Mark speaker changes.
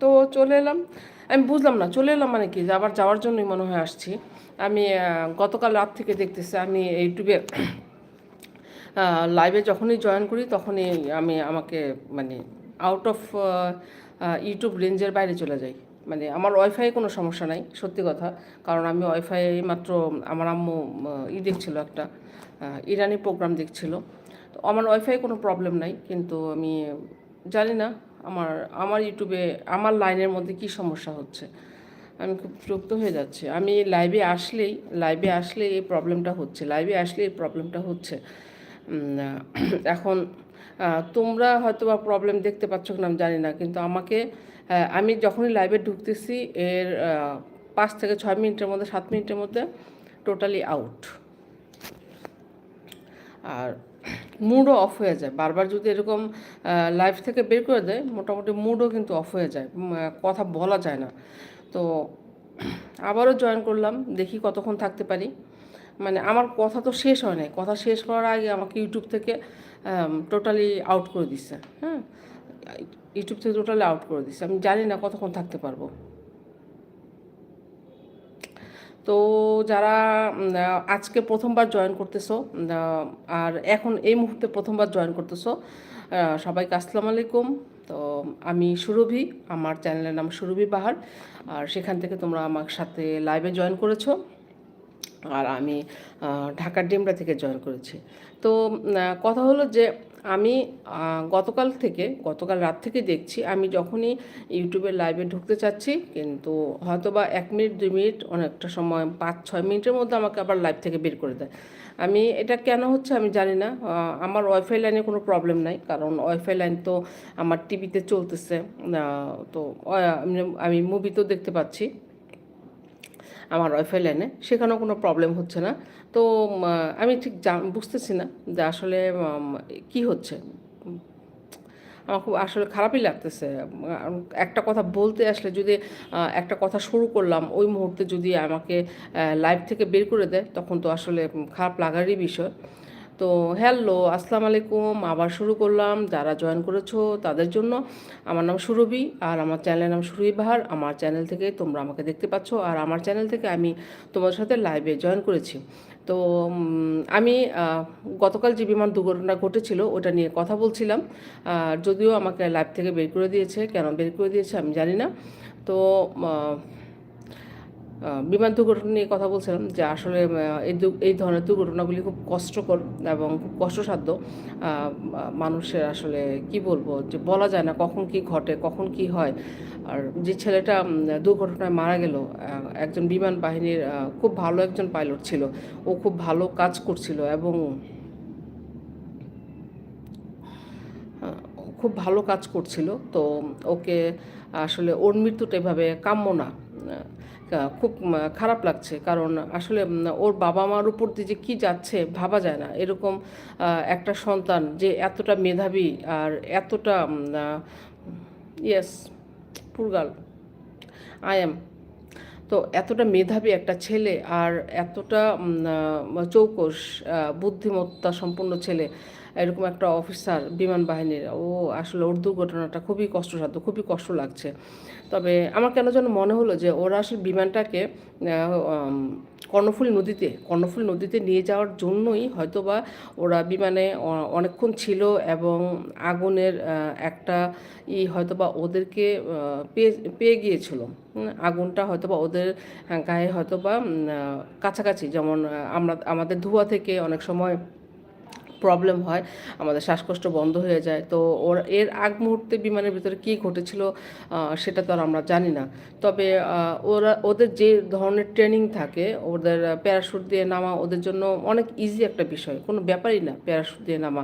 Speaker 1: তো চলে এলাম। আমি বুঝলাম না, চলে এলাম মানে কি? আবার যাওয়ার জন্যই মনে হয় আসছি। আমি গতকাল রাত থেকে দেখতেছি, আমি ইউটিউবে লাইভে যখনই জয়েন করি, তখনই আমি আমাকে মানে আউট অফ ইউটিউব রেঞ্জের বাইরে চলে যাই। মানে আমার ওয়াইফাই কোনো সমস্যা নাই, সত্যি কথা। কারণ আমি ওয়াইফাই মাত্র আমার আম্মু ই দেখছিল একটা ইরানি প্রোগ্রাম দেখছিল। তো আমার ওয়াইফাই কোনো প্রবলেম নাই, কিন্তু আমি জানি না আমার আমার ইউটিউবে, আমার লাইনের মধ্যে কি সমস্যা হচ্ছে? আমি খুব বিরক্ত হয়ে যাচ্ছি। আমি লাইভে আসলেই লাইভে আসলে এই প্রবলেমটা হচ্ছে। লাইভে আসলে এই প্রবলেমটা হচ্ছে। এখন তোমরা হয়তো বা প্রবলেম দেখতে পাচ্ছ কিনা আমি জানি না, কিন্তু আমাকে আমি যখনই লাইভে ঢুকতেছি, এর পাঁচ থেকে ছয় মিনিটের মধ্যে, সাত মিনিটের মধ্যে টোটালি আউট আর মুডও অফ হয়ে যায়। বারবার যদি এরকম লাইফ থেকে বের করে দেয়, মোটামুটি মুডও কিন্তু অফ হয়ে যায়। কথা বলা যায় না। তো আবারও জয়েন করলাম, দেখি কতক্ষণ থাকতে পারি। মানে আমার কথা তো শেষ হয় নাই। কথা শেষ করার আগে আমাকে ইউটিউব থেকে টোটালি আউট করে দিচ্ছে হ্যাঁ? ইউটিউব থেকে টোটালি আউট করে দিচ্ছে আমি জানি না কতক্ষণ থাকতে পারব। তো যারা আজকে প্রথমবার জয়েন করতেছো আর এখন এই মুহূর্তে প্রথমবার জয়েন করতেছো সবাইকে আসসালামু আলাইকুম। তো আমি সুরভি, আমার চ্যানেলের নাম সুরভি বাহার আর সেখান থেকে তোমরা আমার সাথে লাইভে জয়েন করেছ, আর আমি ঢাকার ডেমরা থেকে জয়েন করেছি। তো কথা হলো যে আমি গতকাল থেকে, গতকাল রাত থেকে দেখছি, আমি যখনই ইউটিউবের লাইভে ঢুকতে চাচ্ছি, কিন্তু হয়তো বা এক মিনিট, দুই মিনিট, অনেকটা সময়, পাঁচ, ছয় মিনিটের মধ্যে আমাকে আবার লাইভ থেকে বের করে দেয়। আমি, এটা কেন হচ্ছে আমি জানি না আমার ওয়াইফাই লাইনে কোনো প্রবলেম নাই, কারণ ওয়াইফাই লাইন তো আমার টিভিতে চলতেছে তো আমি- মুভি তো দেখতে পাচ্ছি। আমার ওয়াইফাই লাইনে সেখানেও কোনো প্রবলেম হচ্ছে না। তো আমি ঠিক জান, বুঝতেছি না যে আসলে কি হচ্ছে। আমার খুব আসলে খারাপই লাগতেছে। একটা কথা বলতে আসলে যদি একটা কথা শুরু করলাম, ওই মুহূর্তে যদি আমাকে লাইভ থেকে বের করে দেয়, তখন তো আসলে খারাপ লাগারই বিষয়। তো হ্যালো, আসসালামু আলাইকুম। আবার শুরু করলাম। যারা জয়েন করেছ তাদের জন্য আমার নাম সুরভি আর আমার চ্যানেলের নাম সুরভি বাহার। আমার চ্যানেল থেকে তোমরা আমাকে দেখতে পাচ্ছ আর আমার চ্যানেল থেকে আমি তোমাদের সাথে লাইভে জয়েন করেছি। তো আমি গতকাল যে বিমান দুর্ঘটনা ঘটেছিল ওটা নিয়ে কথা বলছিলাম। আর যদিও আমাকে লাইভ থেকে বের করে দিয়েছে। কেন বের করে দিয়েছে আমি জানি না। তো বিমান দুর্ঘটনা নিয়ে কথা বলছিলাম যে আসলে এই এই ধরনের দুর্ঘটনাগুলি খুব কষ্টকর এবং খুব কষ্টসাধ্য। মানুষের আসলে কি বলব, যে বলা যায় না কখন কি ঘটে, কখন কি হয়। আর যে ছেলেটা দুর্ঘটনায় মারা গেল একজন বিমান বাহিনীর খুব ভালো একজন পাইলট ছিল। ও খুব ভালো কাজ করছিল এবং খুব ভালো কাজ করছিল। তো ওকে আসলে ওর মৃত্যুটা এভাবে কাম্য না। খুব খারাপ লাগছে। কারণ আসলে ওর বাবা মার উপর দিয়ে যে কী যাচ্ছে ভাবা যায় না। এরকম একটা সন্তান যে এতটা মেধাবী আর এতটা ইয়েস পুরগাল আই এম তো এতটা মেধাবী একটা ছেলে আর এতটা চৌকস বুদ্ধিমত্তা সম্পন্ন ছেলে এরকম একটা অফিসার, বিমান বাহিনীর, ও আসলে ওর দুর্ঘটনাটা খুবই কষ্টসাধ্য, খুবই কষ্ট লাগছে। তবে আমার কেন যেন মনে হলো যে ওরা আসলে বিমানটাকে কর্ণফুল নদীতে কর্ণফুল নদীতে নিয়ে যাওয়ার জন্যই হয়তোবা ওরা বিমানে অনেকক্ষণ ছিল এবং আগুনের একটা ই হয়তোবা ওদেরকে পেয়ে পেয়ে গিয়েছিল। আগুনটা হয়তোবা ওদের গায়ে হয়তোবা কাছাকাছি, যেমন আমরা, আমাদের ধোঁয়া থেকে অনেক সময় প্রবলেম হয়, আমাদের শ্বাসকষ্ট বন্ধ হয়ে যায়। তো ওর, এর আগ মুহূর্তে বিমানের ভিতরে কী ঘটেছিল সেটা তো আর আমরা জানি না। তবে ওরা, ওদের যে ধরনের ট্রেনিং থাকে, ওদের প্যারাশুট দিয়ে নামা ওদের জন্য অনেক ইজি একটা বিষয়। কোনো ব্যাপারই না প্যারাশুট দিয়ে নামা।